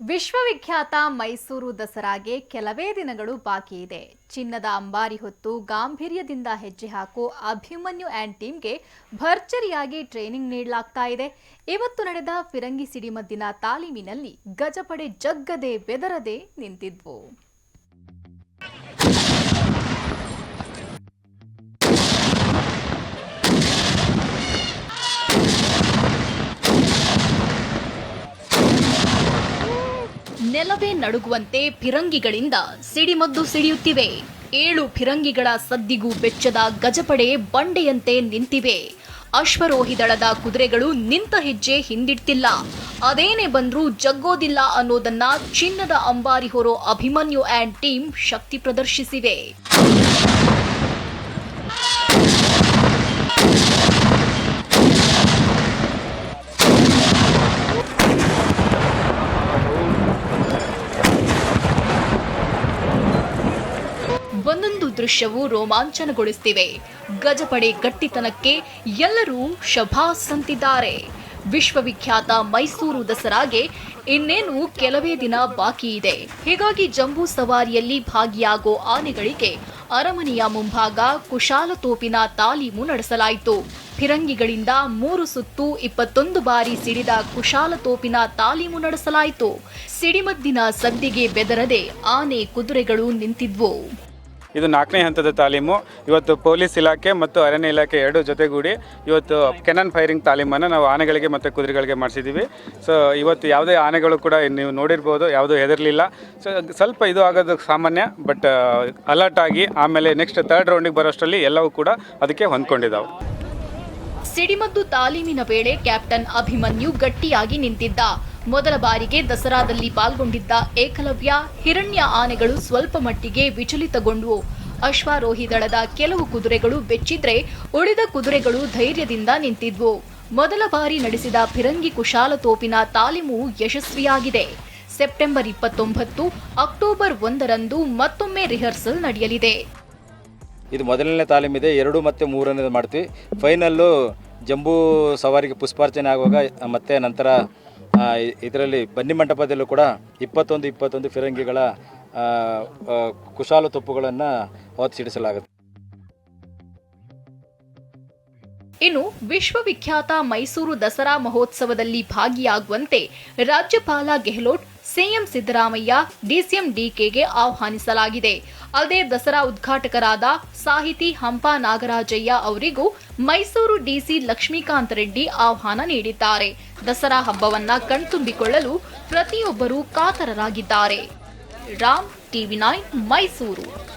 ವಿಶ್ವವಿಖ್ಯಾತ ಮೈಸೂರು ದಸರಾಗೆ ಕೆಲವೇ ದಿನಗಳು ಬಾಕಿ ಇದೆ. ಚಿನ್ನದ ಅಂಬಾರಿ ಹೊತ್ತು ಗಾಂಭೀರ್ಯದಿಂದ ಹೆಜ್ಜೆ ಹಾಕೋ ಅಭಿಮನ್ಯು ಆ್ಯಂಡ್ ಟೀಮ್ಗೆ ಭರ್ಜರಿಯಾಗಿ ಟ್ರೈನಿಂಗ್ ನೀಡಲಾಗ್ತಾ ಇದೆ. ಇವತ್ತು ನಡೆದ ಫಿರಂಗಿ ಸಿಡಿಮದ್ದಿನ ತಾಲೀಮಿನಲ್ಲಿ ಗಜಪಡೆ ಜಗ್ಗದೆ ಬೆದರದೆ ನಿಂತಿದ್ವು. ನೆಲವೇ ನಡುಗುವಂತೆ ಫಿರಂಗಿಗಳಿಂದ ಸಿಡಿಮದ್ದು ಸಿಡಿಯುತ್ತಿವೆ. ಏಳು ಫಿರಂಗಿಗಳ ಸದ್ದಿಗೂ ಬೆಚ್ಚದ ಗಜಪಡೆ ಬಂಡೆಯಂತೆ ನಿಂತಿವೆ. ಅಶ್ವರೋಹಿ ದಳದ ಕುದುರೆಗಳು ನಿಂತ ಹೆಜ್ಜೆ ಹಿಂದಿಡ್ತಿಲ್ಲ. ಅದೇನೇ ಬಂದ್ರೂ ಜಗ್ಗೋದಿಲ್ಲ ಅನ್ನೋದನ್ನ ಚಿನ್ನದ ಅಂಬಾರಿ ಹೊರೋ ಅಭಿಮನ್ಯು ಆ್ಯಂಡ್ ಟೀಮ್ ಶಕ್ತಿ ಪ್ರದರ್ಶಿಸಿವೆ ದೃಶ್ಯವು ರೋಮಾಂಚನಗೊಳಿಸುತ್ತಿವೆ ಗಜಪಡೆ ಗಟ್ಟಿತನಕ್ಕೆ ಎಲ್ಲರೂ ಶಭಾಸ್ ಅಂತಿದ್ದಾರೆ ವಿಶ್ವವಿಖ್ಯಾತ ಮೈಸೂರು ದಸರಾಗೆ ಇನ್ನೇನು ಕೆಲವೇ ದಿನ ಬಾಕಿ ಇದೆ. ಹೀಗಾಗಿ ಜಂಬೂ ಸವಾರಿಯಲ್ಲಿ ಭಾಗಿಯಾಗೋ ಆನೆಗಳಿಗೆ ಅರಮನೆಯ ಮುಂಭಾಗ ಕುಶಾಲ ತೋಪಿನ ತಾಲೀಮು ನಡೆಸಲಾಯಿತು. ಫಿರಂಗಿಗಳಿಂದ ಮೂರು ಸುತ್ತು ಇಪ್ಪತ್ತೊಂದು ಬಾರಿ ಸಿಡಿದ ಕುಶಾಲ ತೋಪಿನ ತಾಲೀಮು ನಡೆಸಲಾಯಿತು. ಸಿಡಿಮದ್ದಿನ ಸದ್ದಿಗೆ ಬೆದರದೆ ಆನೆ ಕುದುರೆಗಳು ನಿಂತಿದ್ವು. ಇದು ನಾಲ್ಕನೇ ಹಂತದ ತಾಲೀಮು. ಇವತ್ತು ಪೊಲೀಸ್ ಇಲಾಖೆ ಮತ್ತು ಅರಣ್ಯ ಇಲಾಖೆ ಎರಡು ಜೊತೆಗೂಡಿ ಇವತ್ತು ಕೆನನ್ ಫೈರಿಂಗ್ ತಾಲೀಮನ್ನು ನಾವು ಆನೆಗಳಿಗೆ ಮತ್ತು ಕುದುರೆಗಳಿಗೆ ಮಾಡಿಸಿದ್ದೀವಿ. ಸೊ ಇವತ್ತು ಯಾವುದೇ ಆನೆಗಳು ಕೂಡ ನೀವು ನೋಡಿರ್ಬೋದು, ಯಾವುದೂ ಹೆದರಲಿಲ್ಲ. ಸೊ ಸ್ವಲ್ಪ ಇದು ಆಗೋದು ಸಾಮಾನ್ಯ ಬಟ್ ಅಲರ್ಟ್ ಆಗಿ ಆಮೇಲೆ ನೆಕ್ಸ್ಟ್ ತರ್ಡ್ ರೌಂಡಿಗೆ ಬರೋಷ್ಟರಲ್ಲಿ ಎಲ್ಲವೂ ಕೂಡ ಅದಕ್ಕೆ ಹೊಂದ್ಕೊಂಡಿದ್ದಾವೆ ಸಿಡಿಮದ್ದು ತಾಲೀಮಿನ ವೇಳೆ ಕ್ಯಾಪ್ಟನ್ ಅಭಿಮನ್ಯು ಗಟ್ಟಿಯಾಗಿ ನಿಂತಿದ್ದ. ಮೊದಲ ಬಾರಿಗೆ ದಸರಾದಲ್ಲಿ ಪಾಲ್ಗೊಂಡಿದ್ದ ಏಕಲವ್ಯ, ಹಿರಣ್ಯ ಆನೆಗಳು ಸ್ವಲ್ಪ ಮಟ್ಟಿಗೆ ವಿಚಲಿತಗೊಂಡವು ಅಶ್ವಾರೋಹಿ ದಳದ ಕೆಲವು ಕುದುರೆಗಳು ಬೆಚ್ಚಿದ್ರೆ ಉಳಿದ ಕುದುರೆಗಳು ಧೈರ್ಯದಿಂದ ನಿಂತಿದ್ವು. ಮೊದಲ ಬಾರಿ ನಡೆಸಿದ ಫಿರಂಗಿ ಕುಶಾಲ ತೋಪಿನ ತಾಲೀಮು ಯಶಸ್ವಿಯಾಗಿದೆ. ಸೆಪ್ಟೆಂಬರ್ ಇಪ್ಪತ್ತೊಂಬತ್ತು, ಅಕ್ಟೋಬರ್ ಒಂದರಂದು ಮತ್ತೊಮ್ಮೆ ರಿಹರ್ಸಲ್ ನಡೆಯಲಿದೆ. ಇದು ಮೊದಲನೇ ತಾಲೀಮಿದೆ ಎರಡು ಮತ್ತು ಮೂರನೇದು ಮಾಡ್ತೀವಿ. ಫೈನಲ್ಲು ಜಂಬೂ ಸವಾರಿಗೆ ಪುಷ್ಪಾರ್ಚನೆ ಆಗುವಾಗ ಮತ್ತೆ ನಂತರ ಇದರಲ್ಲಿ ಬನ್ನಿ ಮಂಟಪದಲ್ಲೂ ಕೂಡ ಇಪ್ಪತ್ತೊಂದು ಇಪ್ಪತ್ತೊಂದು ಫಿರಂಗಿಗಳ ಕುಶಾಲ ತೊಪ್ಪುಗಳನ್ನು ಅವತ್ತು ಸಿಡಿಸಲಾಗುತ್ತೆ. ಇನ್ನು ವಿಶ್ವವಿಖ್ಯಾತ ಮೈಸೂರು ದಸರಾ ಮಹೋತ್ಸವದಲ್ಲಿ ಭಾಗಿಯಾಗುವಂತೆ ರಾಜ್ಯಪಾಲ ಗೆಹ್ಲೋಟ್ ಸಿಎಂ ಸಿದ್ದರಾಮಯ್ಯ, ಡಿಸಿಎಂ ಡಿಕೆಗೆ ಆಹ್ವಾನಿಸಲಾಗಿದೆ. ಅದೇ ದಸರಾ ಉದ್ಘಾಟಕರಾದ ಸಾಹಿತಿ ಹಂಪಾ ನಾಗರಾಜಯ್ಯ ಅವರಿಗೂ ಮೈಸೂರು ಡಿಸಿ ಲಕ್ಷ್ಮೀಕಾಂತ್ ರೆಡ್ಡಿ ಆಹ್ವಾನ ನೀಡಿದ್ದಾರೆ. ದಸರಾ ಹಬ್ಬವನ್ನ ಕಣ್ತುಂಬಿಕೊಳ್ಳಲು ಪ್ರತಿಯೊಬ್ಬರೂ ಕಾತರರಾಗಿದ್ದಾರೆ. Ram TV nine Mysuru.